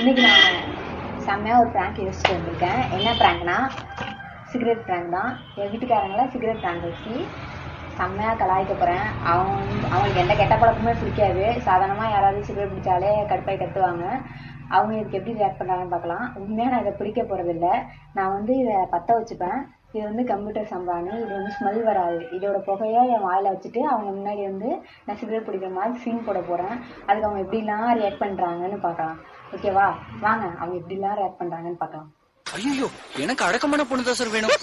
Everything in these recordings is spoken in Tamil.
இன்னைக்கு நான் செம்மையாக ஒரு ப்ராங்க் யோசிச்சுட்டு வந்திருக்கேன் என்ன ப்ராங்க்னா சிகரெட் ப்ராங்க் தான். என் வீட்டுக்காரங்கள சிகரெட் ப்ராங்க் வச்சு செம்மையாக கலாய்க்க போகிறேன் அவன் அவங்களுக்கு எந்த கெட்ட பழக்கமே பிடிக்காது. சாதாரணமாக யாராவது சிகரெட் பிடிச்சாலே கடுப்பாய் கத்துவாங்க. அவங்க இதுக்கு எப்படி ரியாக்ட் பண்ணுறாங்கன்னு பார்க்கலாம். உண்மையாக நான் இதை பிடிக்க போகிறதில்ல நான் வந்து இதை பற்ற வச்சுப்பேன். இது வந்து கம்ப்யூட்டர் சம்பானு இது வந்து ஸ்மெல் வராது. இதோட புகையை என் வாயில் வச்சுட்டு அவங்க முன்னாடி வந்து நான் சிகரெட் பிடிக்கிற மாதிரி சீன் போட போகிறேன் அதுக்கு அவங்க எப்படிலாம் ரியாக்ட் பண்ணுறாங்கன்னு பார்க்கலாம். ஓகேவா? வாங்க. அவங்க எப்படிலாம் ரியாக்ட் பண்ணுறாங்கன்னு பார்க்கலாம். ஐயோ எனக்கு அடக்கமான பொண்ணு தான் சார் வேணும்.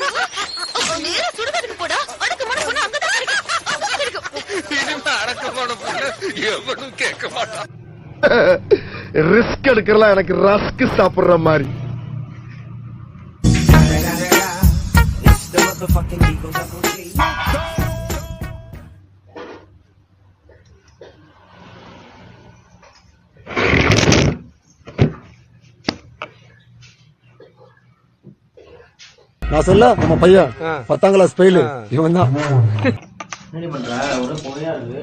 ரிஸ்க் எடுக்கலாம் எனக்கு ரஸ்க் சாப்பிடுற மாதிரி. நான் சொல்ல நம்ம பையன். பத்தாம் கிளாஸ் ஃபெயிலு இவன் தான் என்ன பண்ற? ஒரே புகையா இருக்கு.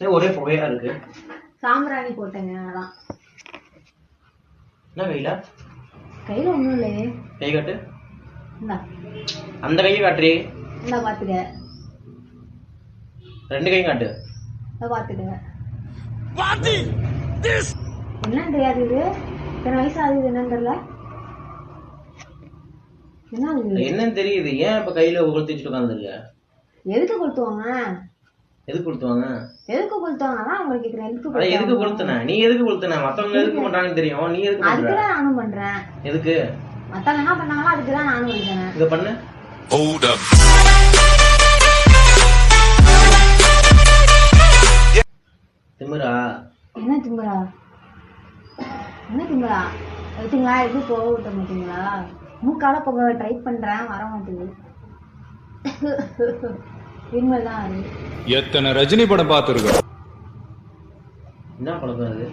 ஏய், ஒரே புகையா இருக்கு. சாம்பிராணி போட்டேங்க அதான். என்ன கையில கையில் ஒன்றும் இல்லையே. கை காட்டு. அந்த கையை காட்டுறி இந்தா பார்த்துக்க ரெண்டு கையும் காட்டு. இந்தா பார்த்துக்க என்னன்னு தெரியாது இது. இத்தனை வயசு ஆகுது என்னன்னு தெரியல? என்ன என்னன்னு தெரியுது. ஏன் இப்ப கையில கொளுத்தி வச்சுட்டு உட்காந்துருக்க எதுக்கு கொளுத்துவாங்க? எதுக்கு கொளுத்துவாங்க? எதுக்கு கொளுத்துவாங்க? அதான் உங்களுக்கு கேக்குறேன் எதுக்கு எதுக்கு? கொளுத்துன? நீ எதுக்கு கொளுத்துன? மத்தவங்க எதுக்கு பண்றாங்கன்னு தெரியும். நீ எதுக்கு பண்ற அதுக்குதான் நானும் பண்றேன். எதுக்கு? மத்தவங்க என்ன பண்ணாங்களோ அதுக்குதான் நானும் இருக்கேன் இத பண்ணு. Hold up. என்ன திம்பரா வச்சுங்களா எதுவும் போக விட்ட மாட்டீங்களா மூக்கால போக ட்ரை பண்றேன் வர மாட்டேங்குது. இருமல் தான் எத்தனை ரஜினி படம் பார்த்துருக்கோம்? என்ன பழக்கம் அது?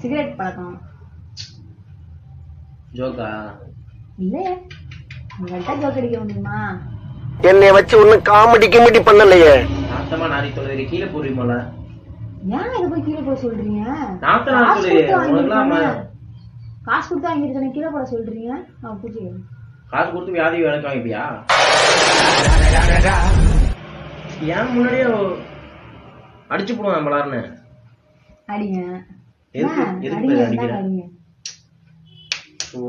சிகரெட் பழக்கம். ஜோக்கா? இல்லையே உங்கள்கிட்ட ஜோக் அடிக்க முடியுமா? என்னை வச்சு ஒன்னும் காமெடி கிமெடி பண்ணலையே. நாத்தமா நாரி தொழுது கீழே போடுறீமோல ஏன் இதை போய் கீழே போட சொல்றீங்க? காசு கொடுத்து உனக்குலாம் வாங்கியிருக்கேன் காசு கொடுத்து வாங்கியிருக்கேன் கீழே போட சொல்றீங்க? நான் பூச்சி. காசு கொடுத்து வியாதி விளக்க வாங்கிப்பியா? ஏன் முன்னாடியே அடிச்சு போடுவான் நம்மளாருன்னு அடிங்க. எதுக்கு? ஓ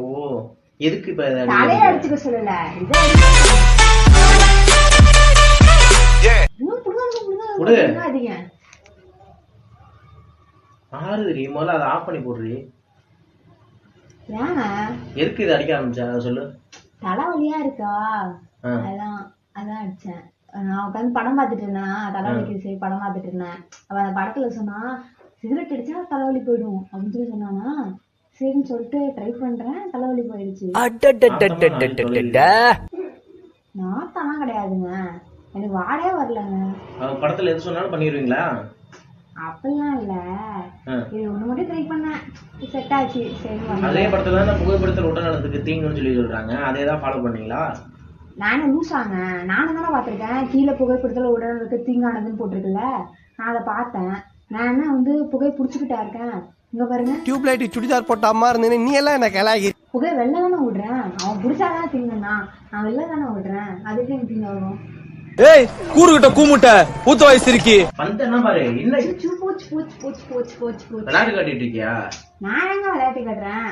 எதுக்கு இப்ப அடிக்கிற? அடிச்சுக்க சொல்லல. இதை அடிங்க. இன்னும் புடுங்க, புடுங்க, புடு. புடுங்க, அடிங்க ஆறுதுடி. முதல்ல அதை ஆஃப் பண்ணி போடுறி எதுக்கு இதை அடிக்க ஆரம்பிச்சா? அதை சொல்லு. தலைவலியா இருக்கா. அதான் அதான் அடிச்சேன். நான் உட்காந்து படம் பார்த்துட்டு இருந்தேன். தலைவலிக்கு சரி படம் பார்த்துட்டு இருந்தேன். அவ அந்த படத்துல சொன்னா சிகரெட் அடிச்சா தலைவலி போயிடும். அப்படின்னு சொல்லி சொன்னானா சரின்னு சொல்லிட்டு ட்ரை பண்றேன். தலைவலி போயிடுச்சு. நாத்தம்லாம் கிடையாதுங்க. எனக்கு வாடே வரலங்க. படத்துல எது சொன்னாலும் பண்ணிடுவீங்களா? அப்படிலாம் இல்ல. இது ஒண்ணு மட்டும் ட்ரை பண்ணேன் செட் ஆச்சு. சரி அதே. படத்துல தான் புகைப்படுத்தல் உடல்நலத்துக்கு தீங்குன்னு சொல்லி சொல்றாங்க. அதே தான் ஃபாலோ பண்ணீங்களா? நானும் லூசாங்க நானும் தானே பார்த்திருக்கேன். கீழே புகைப்படுத்தல உடலுக்கு தீங்கானதுன்னு போட்டிருக்குல்ல. நான் அதை பார்த்தேன். நான் என்ன வந்து புகை பிடிச்சிக்கிட்டா இருக்கேன். இங்க பாருங்க. டியூப் லைட் சுடிதார் போட்ட அம்மா இருந்தேன்னு நீ எல்லாம் என்ன கிளாகி புகை வெளில தானே விடுறேன் அவன் பிடிச்சாதான் தீங்கன்னா நான் வெளில தானே விடுறேன் அதுக்கு எனக்கு தீங்க வரும் ஏய் கூறுகிட்ட கூமுட்ட ஊத்த வயசு இருக்கி வந்து என்ன பாரு என்ன? போச்சு போச்சு போச்சு போச்சு போச்சு போச்சு விளையாட்டு காட்டிட்டு இருக்கியா? நான் எங்க விளையாட்டு கட்டுறேன்?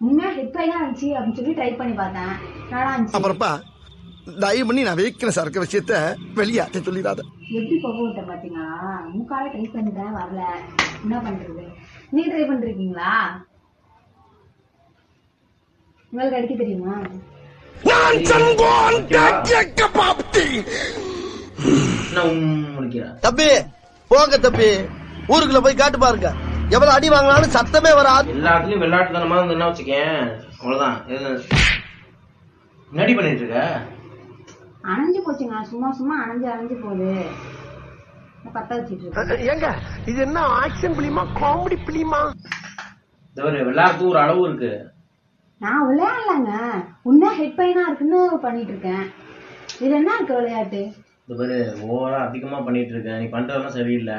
உண்மையா ஹெட் பைனா இருந்துச்சு அப்படின்னு சொல்லி ட்ரை பண்ணி பார்த்தேன். நல்லா இருந்துச்சு. அப்புறப்பா தயவு பண்ணி நான் வைக்கிற சரக்கு விஷயத்த வெளியாட்ட சொல்லிடாத. எப்படி போக விட்ட பாத்தீங்களா? மூக்கால ட்ரை பண்ணிட்டேன் வரல. என்ன பண்றது? நீ ட்ரை பண்ணிருக்கீங்களா? உங்களுக்கு அடிக்க தெரியுமா? என்ன உம் முடிக்கிற தம்பி போங்க தம்பி. ஊருக்குள்ள போய் காட்டு பாருங்க. எவ்வளவு அடி வாங்கினாலும் சத்தமே வராது. எல்லாத்துலயும் விளையாட்டுத்தனமா வந்து என்ன வச்சுக்கேன்? அவ்வளவுதான். எது என்னடி பண்ணிட்டு இருக்க? அணைஞ்சு போச்சுங்க. சும்மா சும்மா அணைஞ்சு அணைஞ்சு போகுது. ஏங்க இது என்ன ஆக்ஷன் பிலிமா காமெடி பிலிமா? விளையாட்டு ஒரு அளவு இருக்கு. நான் விளையாடலங்க. உண்மையா ஹெட் பெயினா இருக்குன்னு பண்ணிட்டு இருக்கேன். இது என்ன இருக்கு விளையாட்டு? இந்த மாதிரி ஓவரா அதிகமா பண்ணிட்டு இருக்க நீ பண்றதெல்லாம் சரியில்லை.